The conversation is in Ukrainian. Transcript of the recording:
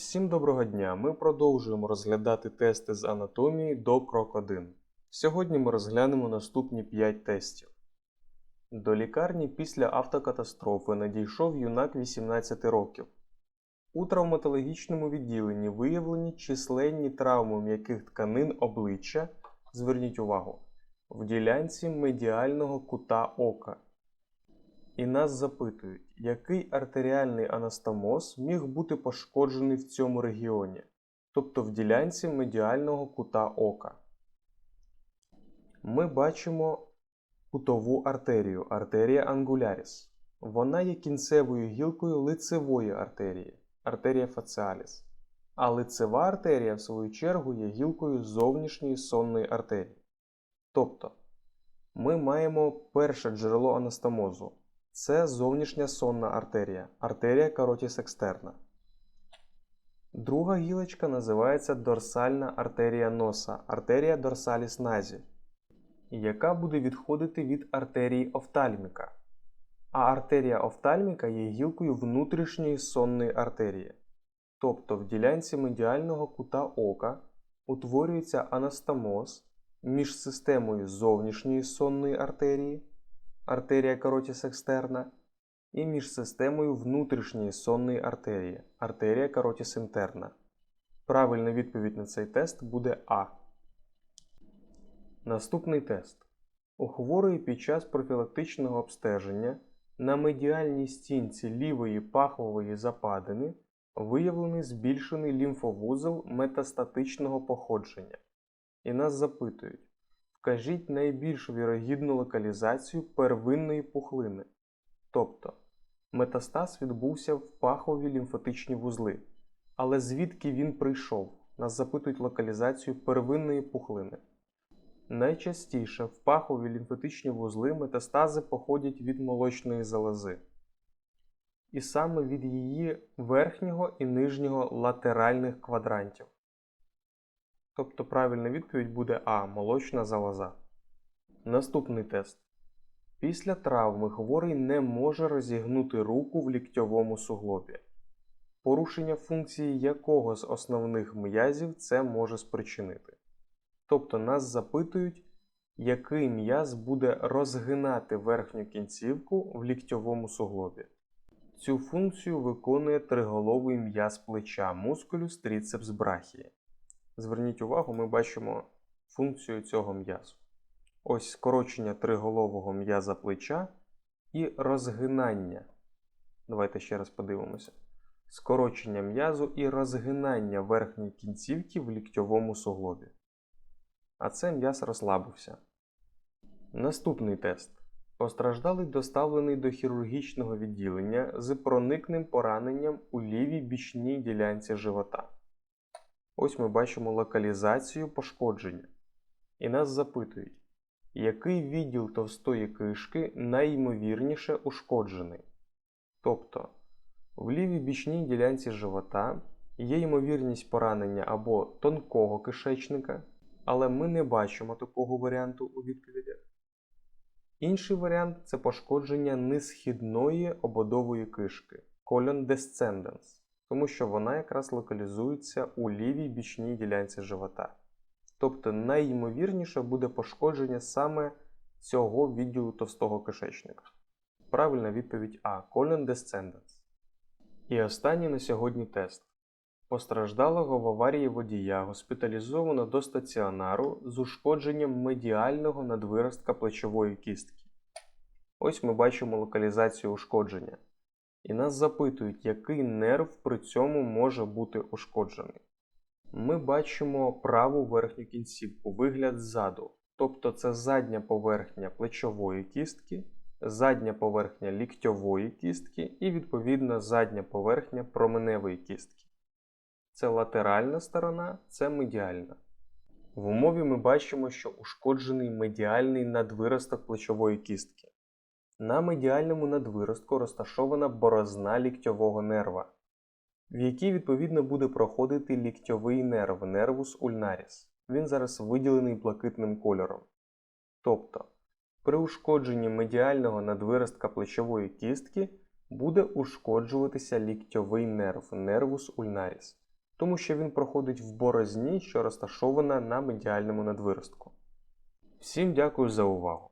Всім доброго дня! Ми продовжуємо розглядати тести з анатомії до крок 1. Сьогодні ми розглянемо наступні 5 тестів. До лікарні після автокатастрофи надійшов юнак 18 років. У травматологічному відділенні виявлені численні травми м'яких тканин обличчя. Зверніть увагу, в ділянці медіального кута ока. І нас запитують, який артеріальний анастомоз міг бути пошкоджений в цьому регіоні, тобто в ділянці медіального кута ока. Ми бачимо кутову артерію, артерія ангуляріс. Вона є кінцевою гілкою лицевої артерії, артерія фаціаліс. А лицева артерія, в свою чергу, є гілкою зовнішньої сонної артерії. Тобто, ми маємо перше джерело анастомозу. Це зовнішня сонна артерія, артерія каротіс екстерна. Друга гілочка називається дорсальна артерія носа, артерія дорсаліс назі, яка буде відходити від артерії офтальміка. А артерія офтальміка є гілкою внутрішньої сонної артерії. Тобто в ділянці медіального кута ока утворюється анастомоз між системою зовнішньої сонної артерії артерія каротіс екстерна, і між системою внутрішньої сонної артерії, артерія каротіс інтерна. Правильна відповідь на цей тест буде А. Наступний тест. У хворої під час профілактичного обстеження на медіальній стінці лівої пахвової западини виявлений збільшений лімфовузол метастатичного походження. І нас запитують, Вкажіть найбільш вірогідну локалізацію первинної пухлини. Тобто метастаз відбувся в пахові лімфатичні вузли. Але звідки він прийшов? Нас запитують локалізацію первинної пухлини. Найчастіше в пахові лімфатичні вузли метастази походять від молочної залози. І саме від її верхнього і нижнього латеральних квадрантів. Тобто правильна відповідь буде А. Молочна залоза. Наступний тест. Після травми хворий не може розігнути руку в ліктьовому суглобі. Порушення функції якого з основних м'язів це може спричинити. Тобто нас запитують, який м'яз буде розгинати верхню кінцівку в ліктьовому суглобі. Цю функцію виконує триголовий м'яз плеча мускулюс тріцепс брахії. Зверніть увагу, ми бачимо функцію цього м'язу. Ось скорочення триголового м'яза плеча і розгинання. Давайте ще раз подивимося. Скорочення м'язу і розгинання верхньої кінцівки в ліктьовому суглобі. А це м'яз розслабився. Наступний тест. Постраждалий доставлений до хірургічного відділення з проникним пораненням у лівій бічній ділянці живота. Ось ми бачимо локалізацію пошкодження. І нас запитують, який відділ товстої кишки найімовірніше ушкоджений. Тобто, в лівій бічній ділянці живота є ймовірність поранення або тонкого кишечника, але ми не бачимо такого варіанту у відповідях. Інший варіант це пошкодження несхідної ободової кишки colon descendens тому що вона якраз локалізується у лівій бічній ділянці живота. Тобто найймовірніше буде пошкодження саме цього відділу товстого кишечника. Правильна відповідь А. Colon Descendants. І останній на сьогодні тест. Постраждалого в аварії водія госпіталізовано до стаціонару з ушкодженням медіального надвиростка плечової кістки. Ось ми бачимо локалізацію ушкодження. І нас запитують, який нерв при цьому може бути ушкоджений. Ми бачимо праву верхню кінцівку, вигляд ззаду. Тобто це задня поверхня плечової кістки, задня поверхня ліктьової кістки і, відповідно, задня поверхня променевої кістки. Це латеральна сторона, це медіальна. В умові ми бачимо, що ушкоджений медіальний надвиросток плечової кістки. На медіальному надвиростку розташована борозна ліктьового нерва, в якій відповідно буде проходити ліктьовий нерв нервус ульнаріс. Він зараз виділений блакитним кольором. Тобто, при ушкодженні медіального надвиростка плечової кістки буде ушкоджуватися ліктьовий нерв нервус ульнаріс. тому що він проходить в борозні, що розташована на медіальному надвиростку. Всім дякую за увагу!